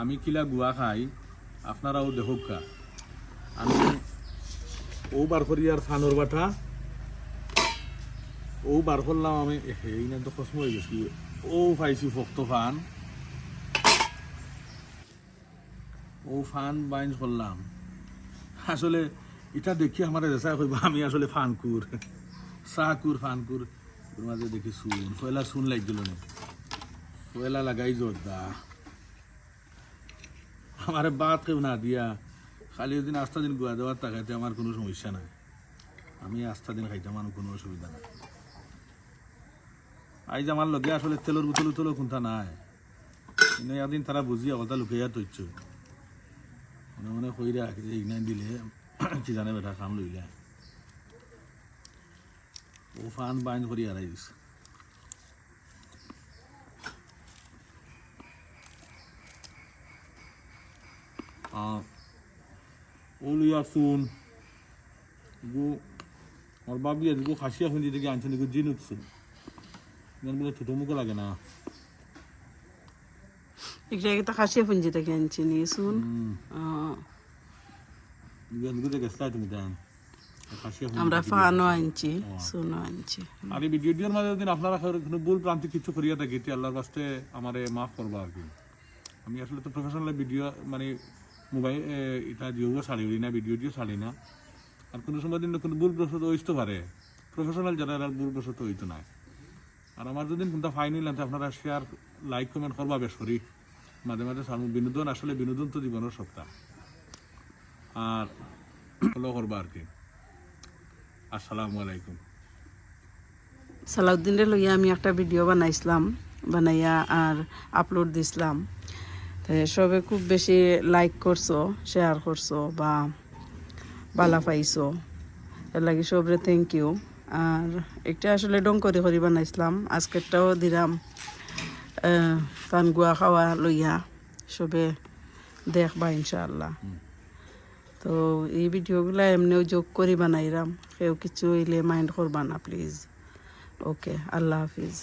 আমি কিলা গুয়া খাই, আপনারাও কা আমি ও বার করি আর ফানোর বাটা। ও বার করলাম আমি এই না তো কসমো হয়ে গেছি। ও পাইছি ফক্ত ফান। ও ফান বাইন করলাম আসলে এটা দেখি আমার দেশা কইব আমি আসলে ফানকুর সাকুর ফানকুর ওর মাঝে দেখি সুন পয়লা সুন লাগছিল না? পয়লা লাগাই জোরদা আমার বাদ কেউ না দিয়া খালি ওদিন আস্থা দিন গুয়া দেওয়ার টাকাতে আমার কোনো সমস্যা নাই। আমি আস্থা দিন খাইতে আমার কোনো অসুবিধা নাই। আইজ আমার লগে আসলে তেলের বোতল উতলও কোনটা নাই। কিন্তু একদিন তারা বুঝিয়া কথা লুকাইয়া তৈছ মনে মনে কইরা যে ইগনাই দিলে কি জানে বেটা কাম লইলা। ও ফান বাইন করি হারাই দিছে। আহ, ও লইয়া শুন গো আমার বাবি আজকে খাসিয়া খুঁজি থেকে আনছেন এগুলো জিন উঠছে। যেন বলে ছোটো মুখে লাগে না। একটা খাসিয়া পুঞ্জি থেকে আনছি নিয়ে শুন এগুলো থেকে গেছলাই তুমি দেন। খাসিয়া খুঁজি আমরা ফানও আনছি শুনও আনছি। আর এই ভিডিওটির মাঝে যদি আপনারা কোনো ভুল প্রান্তিক কিছু করিয়া থাকি তে আল্লাহর বাস্তে আমারে মাফ করবা আর কি। আমি আসলে তো প্রফেশনাল ভিডিও মানে মোবাইল এটা জিও ছাড়ি না ভিডিওটিও ছাড়ি না। আর কোনো সময় দিন কোনো ভুল প্রসত হইতে পারে। প্রফেশনাল যারা, এরা ভুল প্রসত হইতো না আর আমার যদি কোনটা ফাইন হইলাম আপনারা শেয়ার লাইক কমেন্ট করবা বেশ করি। মাঝে মাঝে বিনোদন, আসলে বিনোদন তো জীবনের সপ্তাহ আর ফলো করবা আর কি। আসসালামু আলাইকুম। সালাউদ্দিনের লইয়া আমি একটা ভিডিও বানাইছিলাম, বানাইয়া আর আপলোড দিছিলাম। তো সবে খুব বেশি লাইক করছ শেয়ার করছ বা বালা পাইছো এর লাগে সবরে থ্যাংক ইউ আর একটা আসলে ডং করে করে বানাইছিলাম আজকেরটাও দিলাম পান গুয়া খাওয়া লইয়া সবে দেখবা ইনশাআল্লাহ। তো এই ভিডিওগুলা এমনিও যোগ করি বানাইলাম কেউ কিছু হইলে মাইন্ড করবা না প্লিজ ওকে আল্লাহ হাফিজ।